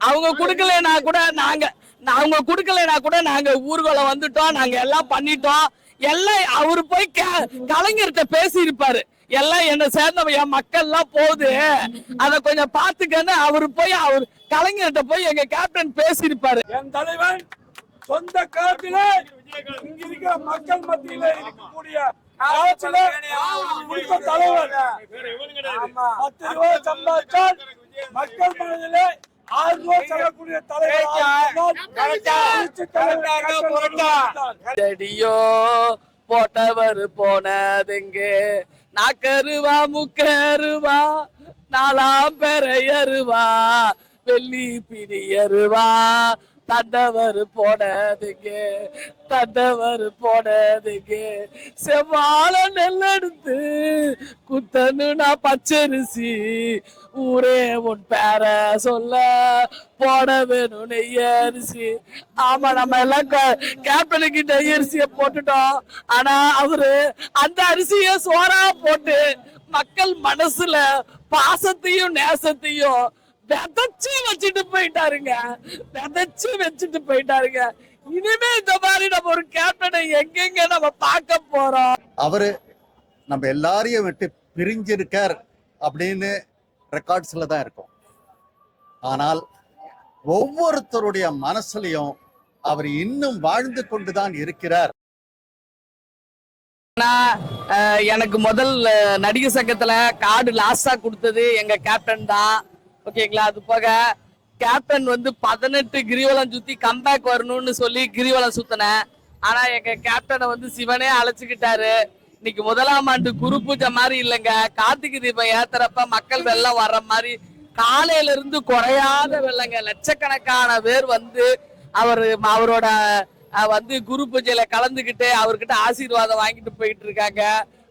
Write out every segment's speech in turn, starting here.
அவங்க குடுக்கலைன்னா கூட நாங்க அவங்க குடுக்கலைன்னா கூட நாங்க ஊர்வலம் வந்துட்டோம் நாங்க எல்லாம் பண்ணிட்டோம். எல்லாம் அவரு போய் கலைஞர்கிட்ட பேசி இருப்பாரு எல்லாம் என்ன சேர்ந்தவ என் மக்கள் எல்லாம் போகுது. அத கொஞ்சம் பாத்துக்கன்னு அவரு போய் அவர் கலைஞர்கிட்ட போய் எங்க கேப்டன் பேசி இருப்பாரு என் தலைவன் சொந்த காட்டில இங்க இருக்கிற மக்கள் மத்தியில இருக்கக்கூடிய தலைவர். பத்து ரூபாய் சம்பாதிச்சால் மக்கள் மனதிலே ரூபாய் செல்லக்கூடிய தலைவர் செடியோ போட்டவர் போனதுங்க. நாக்கருவா முக்கருவா நாலாம் பெறையருவா வெள்ளி பிடியருவா தண்டவர் போனதுங்க தண்டவர் போனதுங்க செவ்வாழ நெல்லெடுத்து குத்தனு பச்சரிசி ஊரே உன் பேர சொல்ல போட வேணும் நெய்யரிசி. ஆமா நம்ம எல்லாம் கேப்டனுக்கு நெய்யரிசிய போட்டுட்டோம். ஆனா அவரு அந்த அரிசிய சோறா போட்டு மக்கள் மனசுல பாசத்தையும் நேசத்தையும் விதைச்சு வச்சுட்டு போயிட்டாருங்க. விதைச்சு வச்சுட்டு போயிட்டாருங்க. இனிமே இந்த மாதிரி நம்ம ஒரு கேப்டனை எங்கெங்க நம்ம பார்க்க போறோம்? அவரு நம்ம எல்லாரையும் விட்டு பிரிஞ்சிருக்கார் அப்படின்னு ரெக்கார்ட்ஸ்ல தான் இருக்கும். ஆனால் ஒவ்வொருத்தருடைய மனசுலயும் அவர் இன்னும் வாழ்ந்து கொண்டுதான் இருக்கிறார். எனக்கு முதல் நடிகர் சங்கத்துல கார்டு லாஸ்டா கொடுத்தது எங்க கேப்டன் தான். ஓகேங்களா? அது போக கேப்டன் வந்து பதினெட்டு கிரிவலம் சுத்தி கம்பேக் வரணும்னு சொல்லி கிரிவலம் சுத்தினேன். ஆனா எங்க கேப்டனை வந்து சிவனே அழைச்சுக்கிட்டாரு. இன்னைக்கு முதலாம் ஆண்டு குரு பூஜை மாதிரி இல்லைங்க. கார்த்திகை தீபம் ஏத்துறப்ப மக்கள் வெள்ளம் வர்ற மாதிரி காலையில இருந்து குறையாத வெள்ளங்க. லட்சக்கணக்கான பேர் வந்து அவர் அவரோட வந்து குரு பூஜையில கலந்துகிட்டு அவர்கிட்ட ஆசீர்வாதம் வாங்கிட்டு போயிட்டு இருக்காங்க.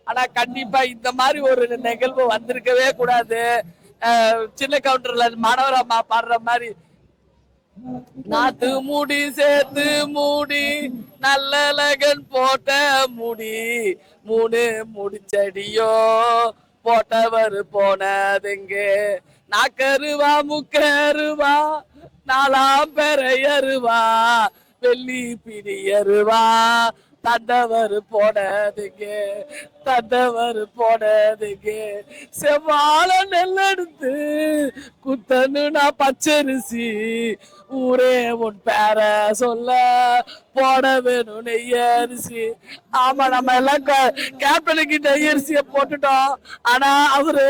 ஆனா கண்டிப்பா இந்த மாதிரி ஒரு நிகழ்வு வந்திருக்கவே கூடாது. சின்ன கவுண்டர்ல மாணவர் அம்மா பாடுற மாதிரி. நாத்து முடி சேர்த்து நல்ல லகன் போட்ட முடி. மூணு முடிச்சடியோ போட்டவர் போனதுங்க? நாக்கருவா முக்கருவா நாலாம் பெறையருவா வெள்ளி பிடியருவா தந்தவர் போனதுங்க தந்தவர் போனதுங்க செவ்வாழ நெல்லெடுத்து குத்தனுனா நான் பச்சரிசி ஊரே உன் பேர சொல்ல போட வேணும் நெய்யரிசி ஆமா நம்ம எல்லாம் கேப்டனுக்கு நெய்யரிசிய போட்டுட்டோம். ஆனா அவரு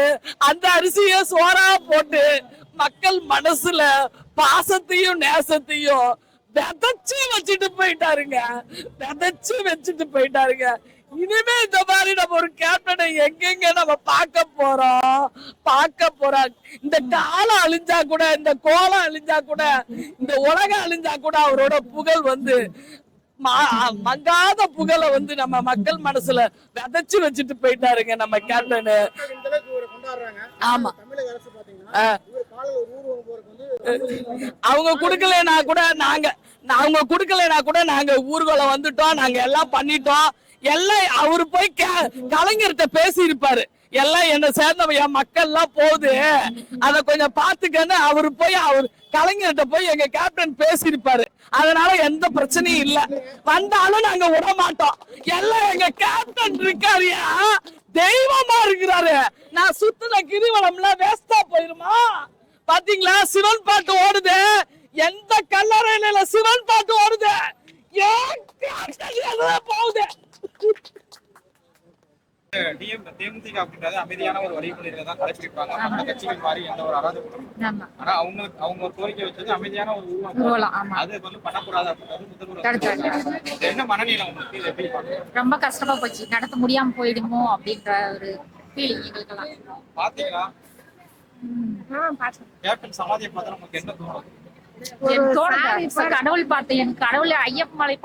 அந்த அரிசிய சோறா போட்டு மக்கள் மனசுல பாசத்தையும் நேசத்தையும் விதைச்சு வச்சுட்டு போயிட்டாருங்க. விதைச்சு வச்சுட்டு போயிட்டாருங்க. இனிமே இந்த மாதிரி நம்ம ஒரு கேப்டனை எங்கெங்க நம்ம பார்க்க போறோம்? பார்க்க போறோம். இந்த காலம் அழிஞ்சா கூட இந்த கோலம் அழிஞ்சா கூட இந்த உலகம் அழிஞ்சா கூட அவரோட புகழ் வந்து மங்காத புகழை வந்து நம்ம மக்கள் மனசுல விதைச்சு வச்சுட்டு போயிட்டாருங்க நம்ம கேப்டனு ஆமா. அவங்க குடுக்கலைன்னா கூட நாங்க அவங்க குடுக்கலைனா கூட நாங்க ஊர்வலம் வந்துட்டோம் நாங்க எல்லாம் பண்ணிட்டோம். எல்லாம் அவரு போய் கே- கலைஞர்கிட்ட பேசி இருப்பாரு எல்லாம் என்ன சேர்ந்தவ என் மக்கள் எல்லாம் போகுது. அத கொஞ்சம் பாத்துக்கன்னு அவரு போய் அவர் கலைஞர்கிட்ட போய் எங்க கேப்டன் பேசி இருப்பாரு அதனால எந்த பிரச்சனையும் இல்ல. வந்தாலும் நாங்க விட மாட்டோம். எல்லாம் எங்க கேப்டன் இருக்காருயா தெய்வமா இருக்கிறாரு. நான் சுத்தின கிரிவலம்லாம் வேஸ்டா போயிருமா? பாத்தீங்களா? சிவன் பாட்டு ஓடுது. எந்த கல்லறையில சிவன் பாட்டு ஓடுது? ஏன் கேப்டன் எதுல போகுது? டிஎம் தேமுதிக அப்படின்றது அமைதியான ஒரு வழிமுறையில தான் கடைபிடிப்பாங்க. மற்ற கட்சிகள் மாதிரி எந்த ஒரு ஆனா அவங்களுக்கு அவங்க கோரிக்கை வச்சது அமைதியான ஒரு உருவம். அது வந்து பண்ணக்கூடாது அப்படின்றது என்ன மனநிலை உங்களுக்கு? எப்படி ரொம்ப கஷ்டமா போச்சு. நடத்த முடியாம போயிடுமோ அப்படின்ற ஒரு ஃபீலிங் எங்களுக்கெல்லாம். பாத்தீங்களா. கேப்டன் சமாதியை பார்த்தா நமக்கு என்ன தோணும்? எனக்கு தோணுது கடவுள் பார்த்தேன் எனக்கு கடவுள் ஐயப்ப மலை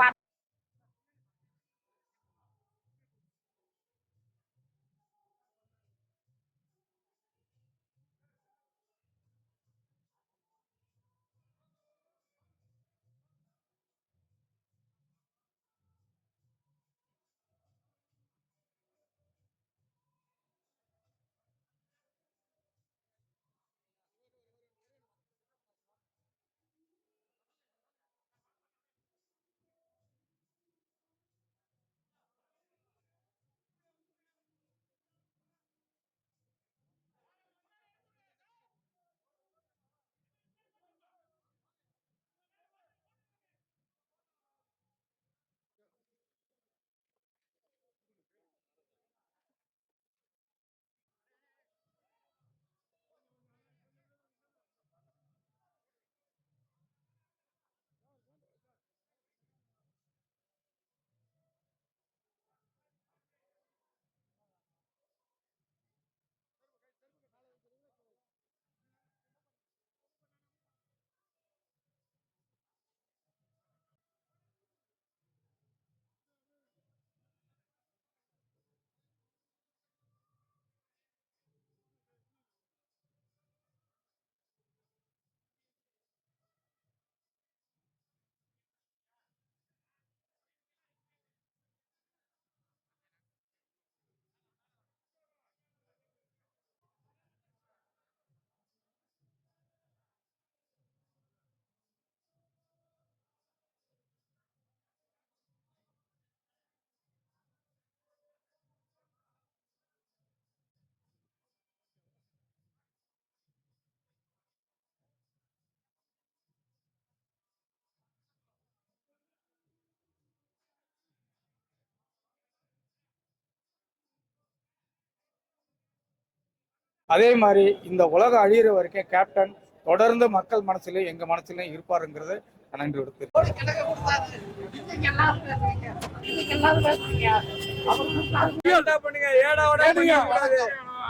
அதே மாதிரி இந்த உலகம் அழியிற வரைக்கும் கேப்டன் தொடர்ந்து மக்கள் மனசுலயும் எங்க மனசுலயும் இருப்பாருங்கிறது நான் நன்றி கொடுத்து.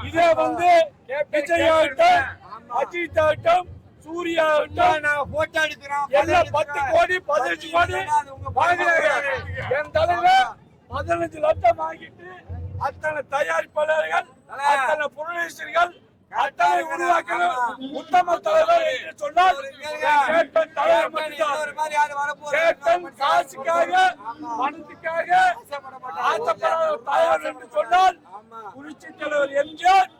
இதே வந்து விஜய் ஆகட்டும் அஜித் ஆகட்டும் சூர்யா எல்லாம் பத்து கோடி பதினஞ்சு கோடி என் தலைவர் பதினஞ்சு லட்சம் வாங்கிட்டு அத்தனை தயாரிப்பாளர்கள் அத்தனை புரொடியூசர்கள் அத்தனை உருவாக்கணும். உத்தம தலைவர் என்று சொன்னால் கேப்டன் தலைவர் மட்டும்தான். கேப்டன் காசுக்காக பணத்துக்காக ஆசைப்படாத தலைவர் என்று சொன்னால் புரட்சி தலைவர் எம்ஜிஆர்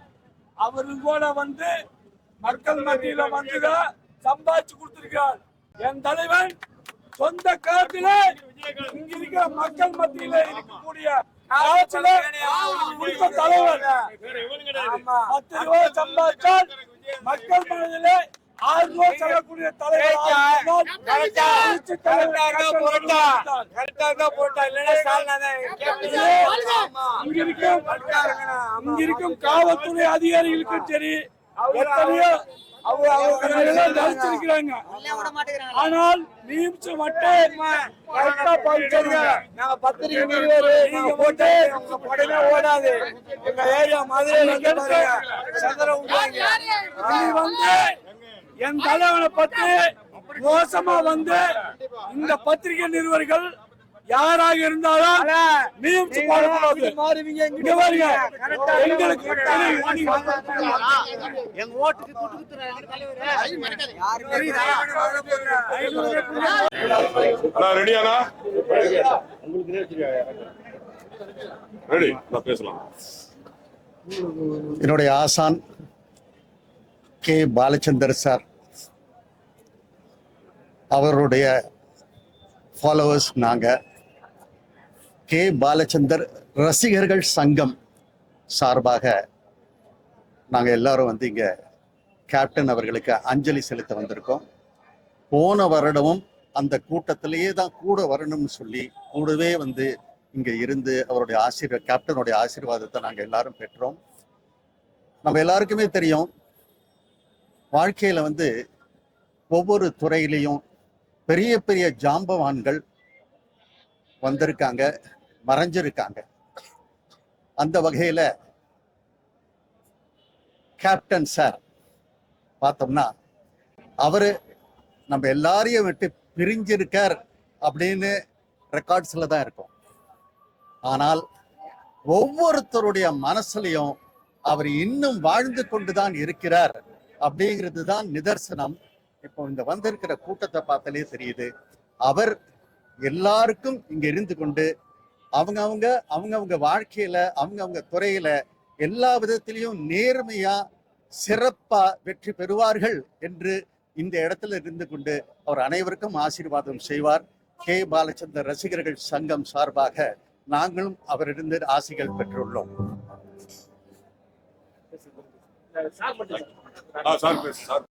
அவரு கூட வந்து மக்கள் மத்தியில வந்துதான் சம்பாதிச்சு கொடுத்திருக்கார் என் தலைவன் சொந்த காட்டில இங்க இருக்கிற மக்கள் மத்தியில இருக்கக்கூடிய கொடுத்த தலைவர். பத்து ரூபாய் சம்பாதிச்சால் மக்கள் மனதிலே ஆறு ரூபாய் செல்லக்கூடிய தலைவர் புரட்சி தலைவர் இங்க இருக்கும் இங்க இருக்கும் காவல்துறை அதிகாரிகளுக்கும் சரி. எத்தனையோ ஆனால் நீம்ஸ் மட்டும் கரெக்டா படிச்சிருங்க. நாங்க பத்திரிகை நிறுவரு நீங்க போட்டு உடனே ஓடாது. எங்க ஏரியா மதுரை வந்து பாருங்க. நீ வந்து என் தலைவனை பத்தி மோசமா வந்து இந்த பத்திரிகை நிறுவனர்கள் யாராக இருந்தாலும் நீம்ஸ் போடக்கூடாது இங்க பாருங்க எங்களுக்கு எங்க ஓட்டுக்கு துட்டு அண்ணா ரெடியாண்ணா ரெடி நான் பேசலாம். என்னுடைய ஆசான் கே. பாலச்சந்தர் சார். அவருடைய ஃபாலோவர்ஸ் நாங்கள் கே பாலச்சந்தர் ரசிகர்கள் சங்கம் சார்பாக நாங்கள் எல்லாரும் வந்து இங்கே கேப்டன் அவர்களுக்கு அஞ்சலி செலுத்த வந்திருக்கோம். போன வருடமும் அந்த கூட்டத்திலேயே தான் கூட வரணும்னு சொல்லி கூடவே வந்து இங்கே இருந்து அவருடைய ஆசீர்வாத கேப்டனுடைய ஆசீர்வாதத்தை நாங்கள் எல்லாரும் பெற்றோம். நம்ம எல்லாருக்குமே தெரியும் வாழ்க்கையில வந்து ஒவ்வொரு துறையிலையும் பெரிய பெரிய ஜாம்பவான்கள் வந்திருக்காங்க. மறைஞ்சிருக்காங்க. அந்த வகையில கேப்டன் சார் பார்த்தோம்னா அவரு நம்ம எல்லாரையும் விட்டு பிரிஞ்சிருக்கார் அப்படின்னு ரெக்கார்ட்ஸில் தான் இருக்கும். ஆனால் ஒவ்வொருத்தருடைய மனசுலையும் அவர் இன்னும் வாழ்ந்து கொண்டு தான் இருக்கிறார் அப்படிங்கிறது தான் நிதர்சனம். இப்போ இந்த வந்திருக்கிற கூட்டத்தை பார்த்தாலே தெரியுது. அவர் எல்லாருக்கும் இங்க இருந்து கொண்டு அவங்க அவங்க அவங்க அவங்க வாழ்க்கையில அவங்க அவங்க துறையில எல்லா விதத்திலையும் நேர்மையா சிறப்பா வெற்றி பெறுவார்கள் என்று இந்த இடத்துல இருந்து கொண்டு அவர் அனைவருக்கும் ஆசீர்வாதம் செய்வார். கே. பாலச்சந்தர் ரசிகர்கள் சங்கம் சார்பாக நாங்களும் அவரிடம் ஆசிகள் பெற்றுள்ளோம். Sir sir.